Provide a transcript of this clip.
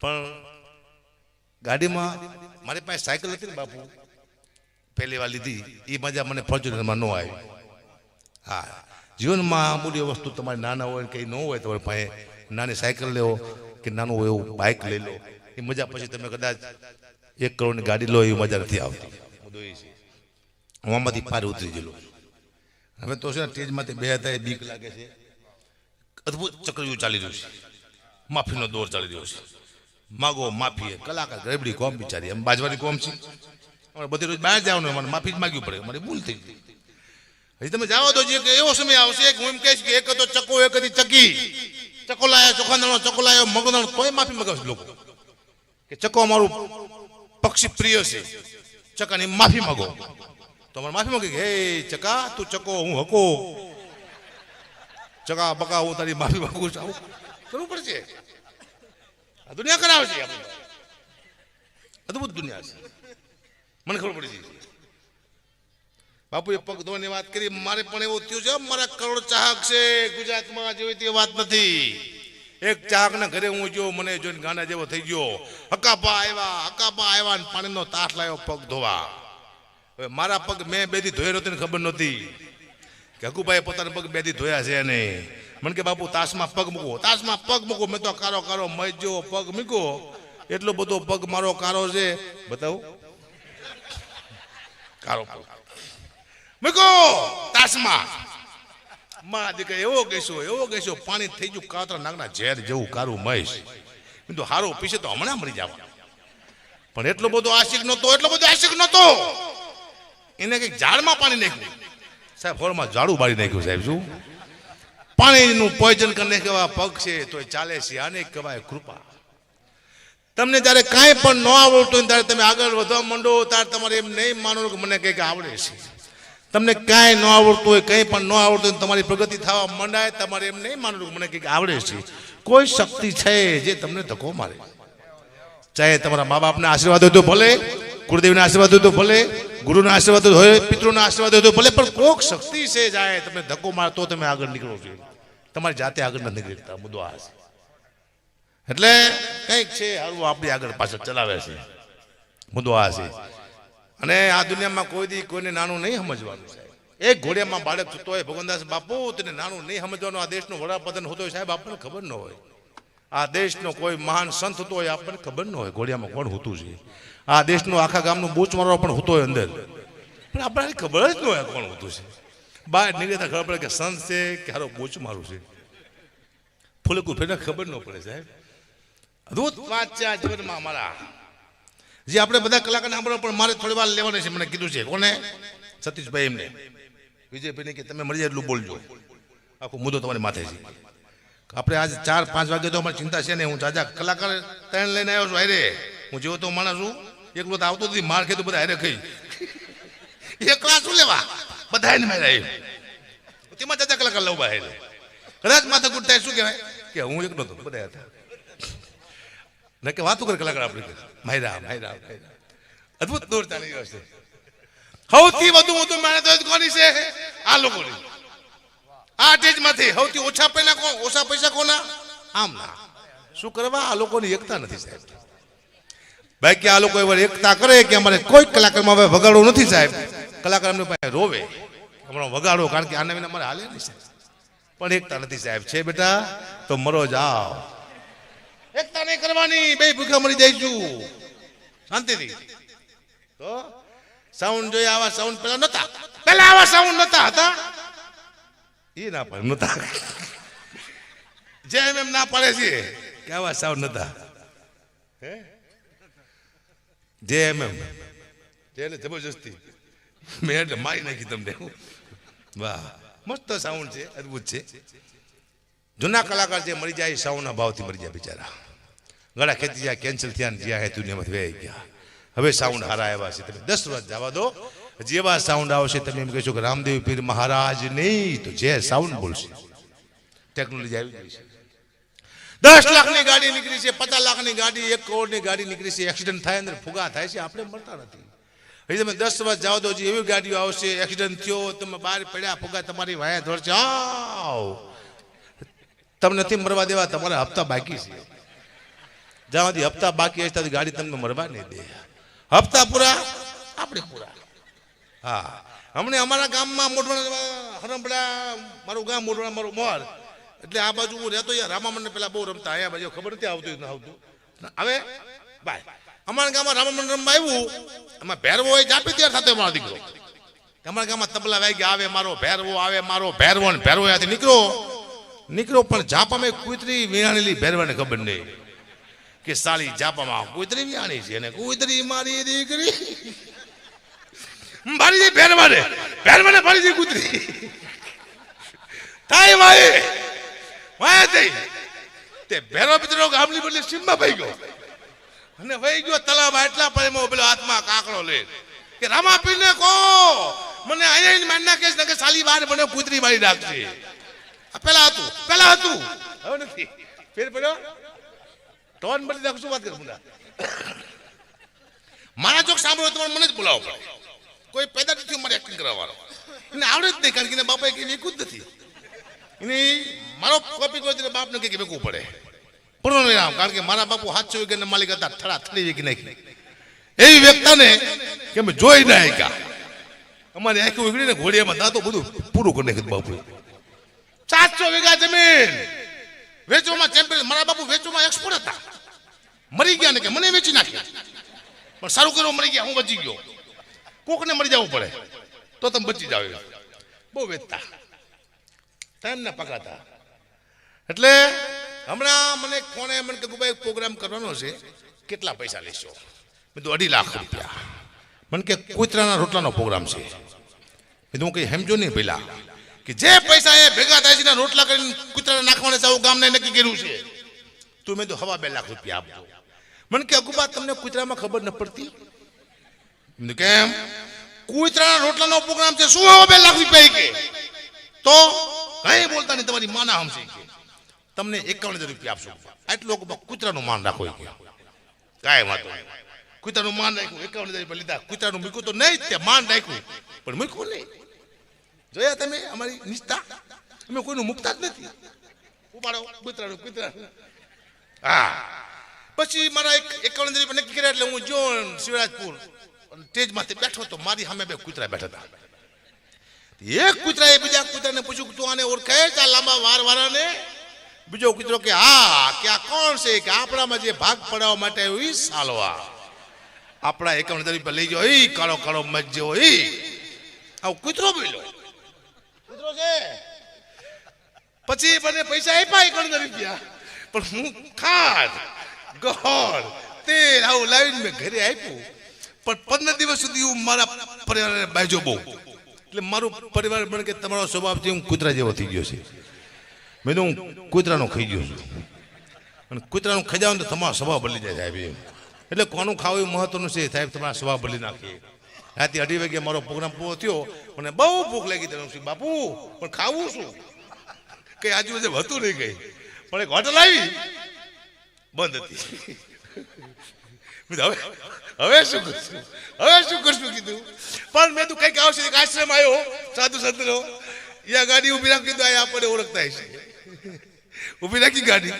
પણ ગાડીમાં મારી પાસે સાયકલ હતી ને બાપુ, પહેલી વાર લીધી. એ મજા મને ફોર્ચ્યુનરમાં ન આવી. હા, જીવનમાં અમૂલ્ય વસ્તુ તમારે નાના હોય કંઈ ન હોય તમારી પાસે, નાની સાયકલ લેવો કે નાનું હોય એવું બાઇક લઈ લો. એ મજા પછી તમે કદાચ એક કરોડની ગાડી લો, એવી મજા નથી આવતી. હું આમાંથી પાર ઉતરી ગયેલો. હવે તો છે ને સ્ટેજમાંથી બે હતા, એ બીક લાગે છે. અદ્ભુત ચક્રિયું ચાલી રહ્યું છે. માફીનો દોર ચાલી રહ્યો છે. માગો માફી કલાકાર ગરબડી કોમ, બિચારી. એમ બાજવાની કોમ છે. અમારે બધી રોજ બહાર જવાનું મને માફી જ માગવી પડે. મારી ભૂલ થઈ હજી તમે જાઓ તો જે એવો સમય આવશે કે હું એમ કહીશ કે એક હતો ચકો, એક હતી ચકી. ચકો લાયો, ચોખાદાણો, ચકો લાયો મગદાણો તોય માફી મગાવશે લોકો. કે ચકો અમારું પક્ષી પ્રિય છે. ચકાની માફી માગો. તો અમારે માફી માગી હે ચકા, તું ચકો, હું હકો. ચકા, બકા, હું તારી માફી માગું છું. આવું કરવું પડશે. આ દુનિયા કરાવે છે આપણે. અદભુત દુનિયા છે. મને ખબર પડી ગઈ. બાપુએ પગ ધોવાની વાત કરી, મારે પણ એવું થયું છે, મારા કરોડ ચાહક છે, ગુજરાતમાં જેવી તે વાત નથી. એક ચાહકના ઘરે હું ગયો, મને જોઈને ગાના જેવો થઈ ગયો. હકાપા આવ્યા હકાપા આવ્યા ને પાણીનો તાસ લાવ્યો પગ ધોવા. હવે મારા પગ મેં બેથી ધોયેલો તેને ખબર નહોતી. કે હકુભાઈ પોતાના પગ બેથી ધોયા છે અને મને કે, બાપુ, તાસમાં પગ મૂકો તાસમાં પગ મૂકો મેં તો કારો કારો મજો પગ મૂકો એટલો બધો પગ મારો કારો છે. બતાવું? કારો પગ. મૂકો તાસમાં. માં દીકરા એવો કહેશો એવો કહેશો પાણી થઈ ગયું કાતરા નાગના ઝેર જેવું કારું મહેશ. તો હારો પીશે તો હમણાં મરી જાવ પણ એટલો બધો આશિક નહોતો, એટલો બધો આશિક નહોતો. એને કંઈક ઝાડમાં પાણી નાખ્યું. સાહેબ, હોળમાં ઝાડું બાળી નાખ્યું, સાહેબ, શું? પાણીનું પોઈઝન કરીને કહેવા પગ છે તો એ ચાલે છે. આને કહેવાય કૃપા. તમને જ્યારે કાંઈ પણ ન આવડતું ત્યારે તમે આગળ વધવા માંડો, ત્યારે તમારે એમ નહીં માનો કે મને કંઈક આવડે છે. તમને કાંઈ ન આવડતું હોય, કંઈ પણ ન આવડતું હોય તમારી પ્રગતિ થવા માંડાય, તમારે એમ નહીં માનવું કે મને કંઈક આવડે છે. કોઈ શક્તિ છે જે તમને ધક્કો મારે. ચાહે તમારા મા બાપના આશીર્વાદ હોય તો ભલે ગુરુદેવના આશીર્વાદ હોય તો ભલે, ગુરુના આશીર્વાદ હોય, પિતૃના આશીર્વાદ હોય તો ભલે, પણ કોક શક્તિ છે જાય તમને ધક્કો મારે તો તમે આગળ નીકળો છો. તમારી જાતે આગળ નથી નીકળતા મુદ્દો આ એટલે કંઈક છે હારું આપણી આગળ પાછળ ચલાવે છે. મુદ્દો આ અને આ દુનિયામાં કોઈ દી કોઈને નાનું નહીં સમજવાનું સાહેબ. એક ઘોડિયામાં બાળક થતો હોય, ભગવાનદાસ બાપુ, તેને નાનું નહીં સમજવાનું, આ દેશનો વડાપ્રધાન હોતો હોય સાહેબ, આપણને ખબર ન હોય. આ દેશનો કોઈ મહાન સંત હતો હોય, આપણને ખબર ન હોય ઘોડિયામાં કોણ હોતું છે. આ દેશનું આખા ગામનું બૂચ મારવા પણ હોતો હોય અંદર. પણ આપણને ખબર જ ન હોય કોણ હોતું છે. બહાર નીકળતા ખબર પડે કે સંત છે કે હારો બોચ મારું છે. ફૂલકું ફેરને ખબર ન પડે સાહેબ. અદભુત વાંચ્યા જીવનમાં અમારા. જે આપણે બધા કલાકાર સાંભળો પણ મારે થોડી વાર લેવાની છે, મને કીધું છે. કોને? સતીશભાઈ એમને. વિજયભાઈને કે તમે મળી જાય એટલું બોલજો. આખો મુદ્દો તમારી માથે છે. આપણે આજ ચાર, પાંચ વાગે તો અમારી ચિંતા છે ને, હું જાજા કલાકાર ત્રણ લઈને આવ્યો છું હારે હું જેવો તો માણસ છું. એકલો તો આવતો નથી, માર ખેતું બધા હારે ખાઈ. એકલા શું લેવા? બધા એને મારે તેમાં ચાચા કલાકાર લઉં બહાર કદાચ માથા ગુટ થાય શું કહેવાય? કે હું એક હતો, બધા હતા. ને કે વાતો કરે કલાકાર આપણે માયરા માયરા માયરા અદ્ભુત દોર ચાલી રહ્યો છે. સૌથી વધુ વધુ મહેનત કોની છે? આ લોકોની. આ સ્ટેજમાંથી સૌથી ઓછા પૈસા કોણ ઓછા પૈસા કોના? આમ ના શું કરવા? આ લોકોની એકતા નથી સાહેબ. બાકી આ લોકો એવા એકતા કરે કે અમારે કોઈ કલાકારમાં હવે વગાડવું નથી સાહેબ. કલાકાર અમને પાસે રોવે. હમણાં વગાડો, કારણ કે આના વિના મારે હાલે નહીં સાહેબ. પણ એકતા નથી સાહેબ. છે બેટા, તો મરો જાઓ. એકતા નહીં કરવાની, બે ભૂખા મરી જઈશું શાંતિથી. તો સાઉન્ડ જોઈએ આવા સાઉન્ડ પેલા નતા પેલા આવા સાઉન્ડ નતા હતા. એ ના પડે નતા જેમ એમ ના પાડે છે કે આવા સાઉન્ડ નતા હે? જે એમ એમ. જેને જબરજસ્તી. મેં એટલે મારી નાખી તમને. વાહ, મસ્ત સાઉન્ડ છે, અદભુત છે. જૂના કલાકાર જે મરી જાય સાઉન્ડના ભાવથી મરી જાય બિચારા. ગળા ખેતી જાય કેન્સલ થયા ને જ્યાં હે નિયમત વે ગયા હવે સાઉન્ડ હારા આવ્યા છે. તમે દસ વર્ષ જવા દો જેવા સાઉન્ડ આવશે, તમે એમ કહેશો કે રામદેવ પીર મહારાજ નહીં, તો જે સાઉન્ડ બોલશે. ટેકનોલોજી આવી ગઈ છે. દસ લાખની ગાડી નીકળી છે, પચાસ લાખની ગાડી, એક કરોડની ગાડી નીકળી છે એક્સિડન્ટ થાય અંદર ફુગા થાય છે, આપણે મળતા નથી. હજી તમે દસ વર્ષ જાઓ તો એવી ગાડીઓ આવશે એક્સિડન્ટ થયો, તમે બહાર પડ્યા, ફુગા તમારી વાયા ધોરશે આવ. તમને નથી મરવા દેવા, તમારા હપ્તા બાકી છે. જ્યાં હપ્તા બાકી હશે, ત્યાંથી ગાડી તમને મરવા નહીં દે. હપ્તા પૂરા? આપણે પૂરા. હા. હમણે અમારા ગામમાં મોઢવાડા હરમપડા, મારું ગામ મોઢવાડા મારું મોર. એટલે આ બાજુ હું રહેતો યાર રામામંડળ પેલા બહુ રમતા, અહીંયા બાજુ ખબર નથી આવતું આવતું. હવે, બાય. અમારા ગામમાં રામામંડળ રમવા આવ્યું. એમાં ભેરવો હોય જાપી ત્યાર સાથે મારો દીકરો. અમારા ગામમાં તબલા વાગી આવે મારો ભેરવો, આવે મારો ભેરવો ને ભેરવો ત્યાંથી નીકળો. નીકળો પણ જાપામાં કૂતરી વિહાણેલી ભેરવાને ખબર નહીં કે સાલી જાપામાં કુતરી વિહાણી છે અને કુતરી મારી દીકરી. મારી દી ભેરવાને ભેરવાને મારી દી કુતરી. થાય વાય વાય થઈ. તે ભેરવા પિતરો ગામની બદલે સિંહમાં ભાઈ ગયો. અને વહી ગયો તલાવમાં એટલા પ્રેમો પેલો હાથમાં કાકડો લે કે રામા પીને કો મને અહીંયા નાખે છે કે સાલી બાર મને કૂતરી મારી નાખશે. પેલા હતું પેલા હતું. હવે નથી. ફેર પડ્યો? ટોન બદલી નાખું, શું વાત કરું મુંડા? મારા ચોક સાંભળો, તમારે મને જ બોલાવો પડે. કોઈ પેદા નથી મારે એક્ટિંગ કરવાનો. એને આવડે જ નહીં, કારણ કે બાપા કે વેકું જ નથી. એને મારો કોપી કોઈ બાપને કંઈક વેકવું પડે. પૂર્ણ કારણ કે મારા બાપુ હાથ ચોવી માલિક હતા થડા થડી વેકી નાખી. એવી વ્યક્તાને કે અમે જોઈ ના શક્યા. અમારી આંખી ઉગડીને ઘોડિયામાં દાંતો બધું પૂરું કરી નાખ્યું બાપુ સાતસો વીઘા જમીન વેચવામાં ચેમ્પિયન મારા બાપુ વેચવામાં એક્સપોર્ટ હતા. મરી ગયા ને કે મને વેચી નાખ્યા. પણ સારું કર્યું, મરી ગયા, હું બચી ગયો. કોકને મરી જવું પડે, તો તમે બચી જાવ બહુ વેચતા. ટાઈમ ના પકાતા એટલે હમણાં મને કોણે મને કે ભાઈ પ્રોગ્રામ કરવાનો છે. કેટલા પૈસા લેશો? મેં તો અઢી લાખ રૂપિયા. મને કે કુતરાના રોટલાનો પ્રોગ્રામ છે. મેં હું કઈ સમજો નહીં પેલા. કે જે પૈસા એ ભેગા થાય છે રોટલા કરીને કુતરાને નાખવાને આવું ગામને નક્કી કર્યું છે. તું મેં તો હવા બે લાખ રૂપિયા આપજો. મને કે અગુબા તમને કૂતરામાં ખબર ન પડતી? કીધું, કેમ? કુતરાના રોટલાનો પ્રોગ્રામ છે શું હવા બે લાખ રૂપિયા કે? તો કઈ બોલતા નહીં તમારી માના કે તમને એકાવન હજાર રૂપિયા આપશો. આટલો કૂતરાનું માન રાખો કાંઈ વાંધો નહીં. કૂતરાનું માન રાખ્યું એકાવન હજાર રૂપિયા લીધા. કૂતરાનું મૂક્યું તો નહીં તે માન રાખ્યું. પણ મૂક્યું નહીં. જોયા તમે અમારી નિષ્ઠા? અમે કોઈનું મૂકતા જ નથી. ઉપાડો, કૂતરાનું કૂતરા હા. પછી મારા એક એકાવન હજાર રૂપિયા નક્કી કર્યા એટલે હું જો શિવરાજપુર સ્ટેજ માથે બેઠો તો મારી સામે બે કૂતરા બેઠા હતા. એક કૂતરાએ બીજા કૂતરાને પૂછ્યું તું આને ઓળખે આ લાંબા વાર વાળાને બીજો કૂતરો કે હા કે આ કોણ છે કે આપણામાં જે ભાગ પડાવવા માટે આવ્યો એ સાલવા. આપણા એકમ હજાર પર લઈ જાઓ એ કાળો કાળો મજ્જો એ આવું કૂતરો બોલ્યો. કૂતરો છે? પછી મને પૈસા આપ્યા એકમ રૂપિયા. પણ હું ખાડ ગોળ તેલ આવું લાવીને મેં ઘરે આપ્યું. પણ પંદર દિવસ સુધી હું મારા પરિવારને બાજો બહુ. એટલે મારું પરિવાર બને કે તમારો સ્વભાવ છે હું કૂતરા જેવો થઈ ગયો છે. મેં તો હું કૂતરાનું ખાઈ ગયો છું. અને કૂતરાનું ખાઈ ને તો તમારો સ્વભાવ બદલી જાય સાહેબ એટલે કોનું ખાવું એ મહત્વનું છે સાહેબ, તમારા સ્વભાવ બદલી નાખીએ. રાતે અઢી વાગે મારો પ્રોગ્રામ પૂરો થયો મને બહુ ભૂખ લાગી તમે શું બાપુ, પણ ખાવું શું? કઈ આજુબાજુ હતું નહીં કઈ. પણ એક હોટલ આવી. બંધ હતી. હવે હવે શું કરશું હવે શું કરશું કીધું. પણ મેં તું કંઈક આવશે આશ્રમ આવ્યો સાધુ સંતનો યા ગાડી ઊભી રાખી તો આ આપણને ઓળખતા હશે. ઊભી રાખી ગાડી.